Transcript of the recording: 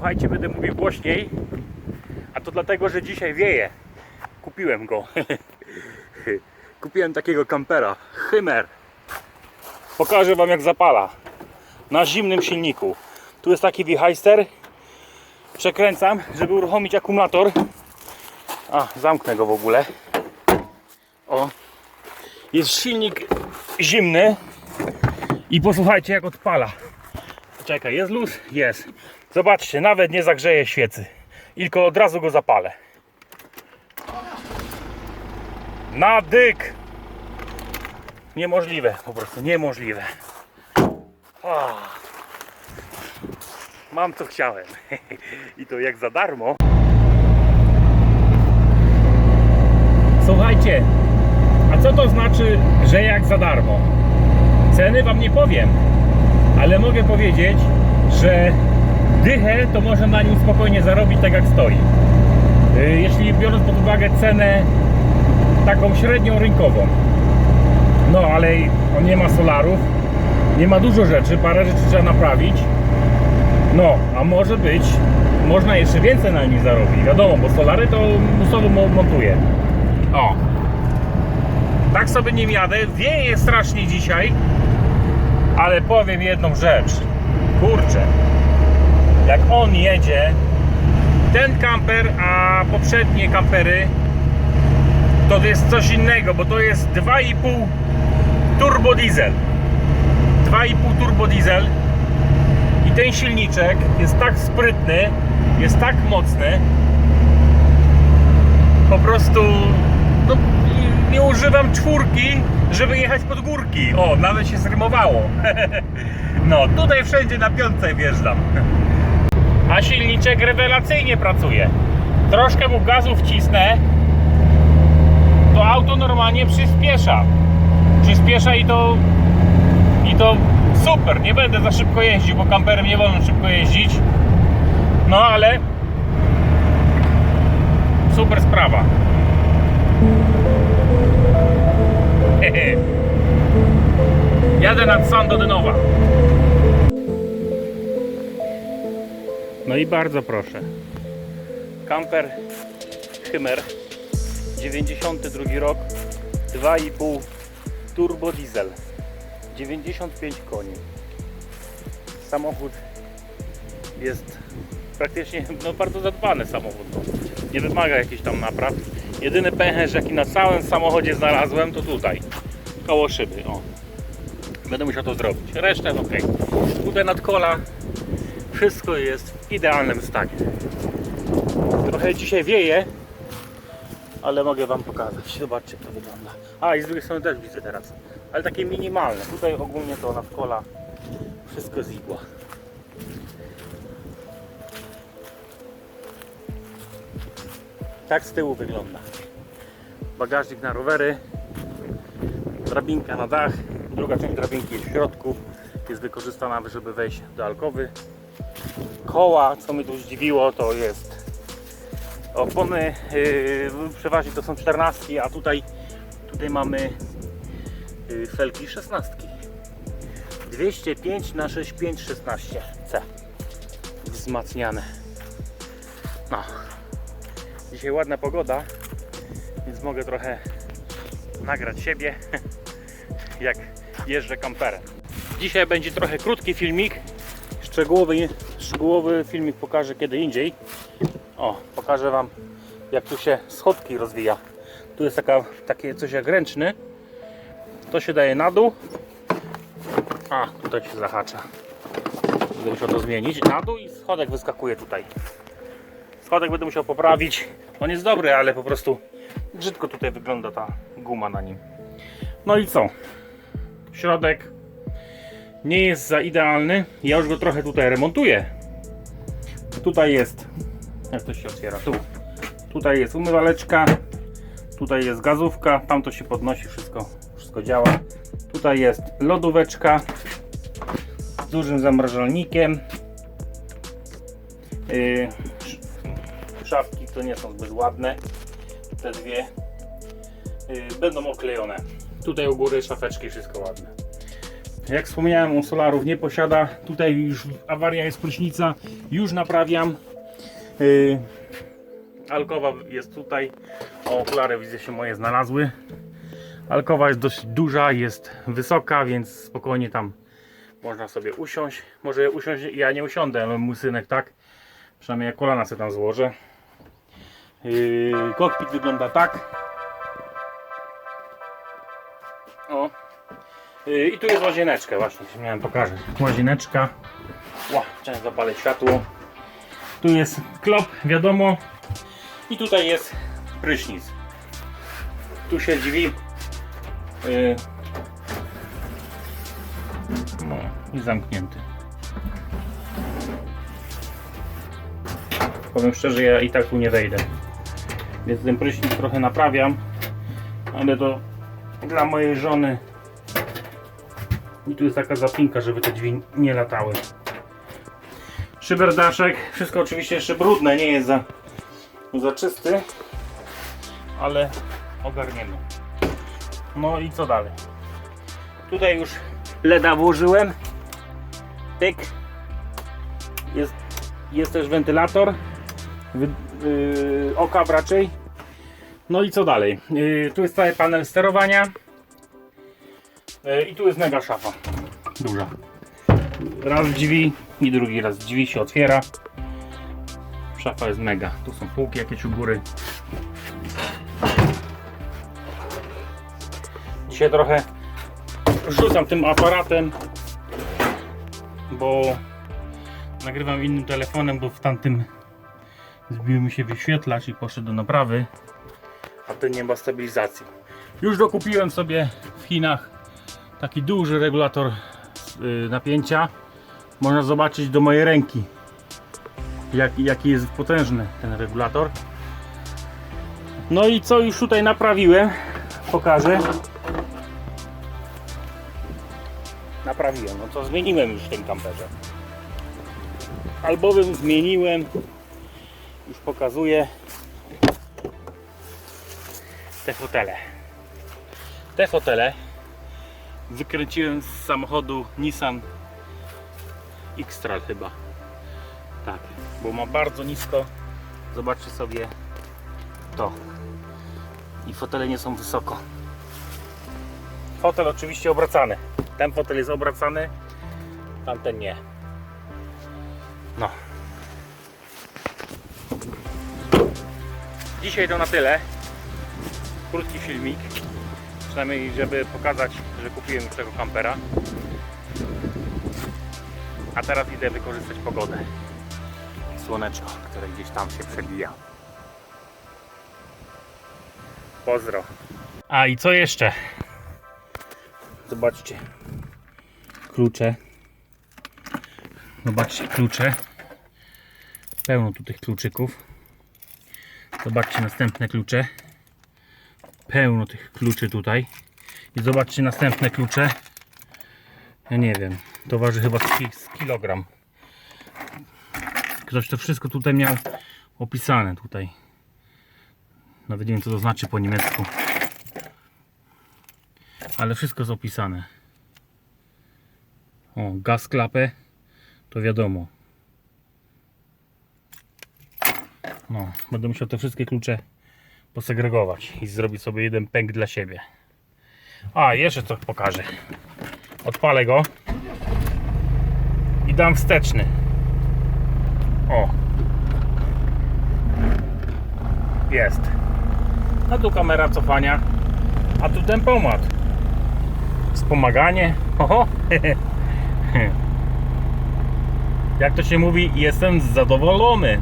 Słuchajcie, będę mówił głośniej, a to dlatego, że dzisiaj wieje. Kupiłem go. Kupiłem takiego kampera, Hymer. Pokażę Wam jak zapala. Na zimnym silniku. Tu jest taki wichajster. Przekręcam, żeby uruchomić akumulator. A, zamknę go w ogóle. O. Jest silnik zimny. I posłuchajcie jak odpala. Czekaj, jest luz? Jest. Zobaczcie, nawet nie zagrzeje świecy. Tylko od razu go zapalę. Na dyk! Niemożliwe, po prostu niemożliwe. O. Mam co chciałem. I to jak za darmo. Słuchajcie, a co to znaczy, że jak za darmo? Ceny wam nie powiem, ale mogę powiedzieć, że dychę to można na nim spokojnie zarobić tak jak stoi. Y, Jeśli biorąc pod uwagę cenę taką średnią rynkową. No ale on nie ma solarów, nie ma dużo rzeczy, parę rzeczy trzeba naprawić. No, a może być, można jeszcze więcej na nim zarobić, wiadomo, bo solary to musowo mo- montuje. O, tak sobie nim jadę, wieje strasznie dzisiaj, ale powiem jedną rzecz. Kurczę, jak on jedzie, ten kamper, a poprzednie kampery, to jest coś innego, bo to jest 2,5 turbo diesel. 2,5 turbo diesel i ten silniczek jest tak sprytny, jest tak mocny, po prostu no, nie używam czwórki, żeby jechać pod górki. O, nawet się zrymowało. No, tutaj wszędzie na piątce wjeżdżam. A silniczek rewelacyjnie pracuje. Troszkę mu gazu wcisnę, to auto normalnie przyspiesza. Przyspiesza i to i to super. Nie będę za szybko jeździł, bo kamperem nie wolno szybko jeździć. No ale super sprawa. Hehe. Jadę nad Sando Dynowa. No i bardzo proszę. Kamper Hymer 92 rok 2,5 turbo diesel 95 koni samochód jest praktycznie no, bardzo zadbany samochód no. nie wymaga jakichś tam napraw jedyny pęcherz jaki na całym samochodzie znalazłem to tutaj koło szyby o. będę musiał to zrobić resztę ok tutaj nad kola wszystko jest w idealnym stanie trochę dzisiaj wieje ale mogę Wam pokazać. Zobaczcie jak to wygląda. A i z drugiej strony też widzę teraz. Ale takie minimalne. Tutaj ogólnie to na kola wszystko z igła. Tak z tyłu wygląda. Bagażnik na rowery, drabinka na dach, druga część drabinki jest w środku, jest wykorzystana, żeby wejść do alkowy. Koła, co mnie tu zdziwiło, to jest opony yy, przeważnie to są 14, a tutaj tutaj mamy yy, felki 16. 205 na 65 16 C. Wzmacniane. No. Dzisiaj ładna pogoda, więc mogę trochę nagrać siebie jak jeżdżę kamperem. Dzisiaj będzie trochę krótki filmik. Szczegółowy, szczegółowy filmik pokażę kiedy indziej. O, pokażę Wam jak tu się schodki rozwija. Tu jest taka, takie coś jak ręczny. To się daje na dół. A, tutaj się zahacza. Będę musiał to zmienić. Na dół i schodek wyskakuje tutaj. Schodek będę musiał poprawić. On jest dobry, ale po prostu brzydko tutaj wygląda ta guma na nim. No i co? Środek nie jest za idealny. Ja już go trochę tutaj remontuję. Tutaj jest jak to się otwiera? Tu. Tutaj jest umywaleczka, tutaj jest gazówka, tam to się podnosi, wszystko, wszystko działa. Tutaj jest lodóweczka z dużym zamrażalnikiem. Yy, sz- szafki to nie są zbyt ładne, te dwie yy, będą oklejone. Tutaj u góry szafeczki, wszystko ładne. Jak wspomniałem, on solarów nie posiada. Tutaj już awaria jest prysznica. Już naprawiam. Yy, alkowa jest tutaj. O, okulary widzę się moje znalazły. Alkowa jest dość duża, jest wysoka, więc spokojnie tam można sobie usiąść. Może usiąść, ja nie usiądę, ale mój synek tak. Przynajmniej ja kolana sobie tam złożę. Yy, kokpit wygląda tak. O. I tu jest łazieneczka, właśnie miałem pokazać. Łazieneczka. Ła, często zapalę światło. Tu jest klop, wiadomo. I tutaj jest prysznic. Tu się drzwi. Yy, no, i zamknięty. Powiem szczerze, ja i tak tu nie wejdę. Więc ten prysznic trochę naprawiam. Ale to dla mojej żony. I tu jest taka zapinka, żeby te drzwi nie latały. Szyberdaszek. Wszystko oczywiście jeszcze brudne, nie jest za, za czysty. Ale ogarniemy. No i co dalej? Tutaj już leda włożyłem. Tyk. Jest, jest też wentylator. Wy, yy, raczej. No i co dalej? Yy, tu jest cały panel sterowania. Yy, I tu jest mega szafa. Duża. Raz drzwi i drugi raz drzwi się otwiera. Szafa jest mega. Tu są półki jakieś u góry. Dzisiaj trochę rzucam tym aparatem, bo nagrywam innym telefonem, bo w tamtym zbił mi się wyświetlacz i poszedł do naprawy, a ten nie ma stabilizacji. Już dokupiłem sobie w Chinach taki duży regulator y, napięcia. Można zobaczyć do mojej ręki, jak, jaki jest potężny ten regulator. No i co już tutaj naprawiłem, pokażę. Naprawiłem, no to zmieniłem już w tym kamperze. Albowiem zmieniłem, już pokazuję te fotele. Te fotele wykręciłem z samochodu Nissan X-Trail chyba. Tak, bo ma bardzo nisko. Zobaczcie sobie to. I fotele nie są wysoko. Fotel oczywiście obracany. Ten fotel jest obracany, tamten nie. No. Dzisiaj to na tyle. Krótki filmik. Przynajmniej, żeby pokazać, że kupiłem już tego kampera. A teraz idę wykorzystać pogodę. Słoneczko, które gdzieś tam się przebija. Pozdro. A i co jeszcze? Zobaczcie. Klucze. Zobaczcie klucze. Pełno tu tych kluczyków. Zobaczcie następne klucze. Pełno tych kluczy tutaj. I zobaczcie następne klucze. Ja nie wiem. To waży chyba z, ki- z kilogram. Ktoś to wszystko tutaj miał opisane tutaj. Nawet nie wiem co to znaczy po niemiecku. Ale wszystko jest opisane. O, gaz klapę to wiadomo. No, będę musiał te wszystkie klucze posegregować i zrobić sobie jeden pęk dla siebie. A, jeszcze coś pokażę. Odpalę go i dam wsteczny. O. Jest. A tu kamera cofania, a tu tempomat. Wspomaganie. Oho. Jak to się mówi, jestem zadowolony.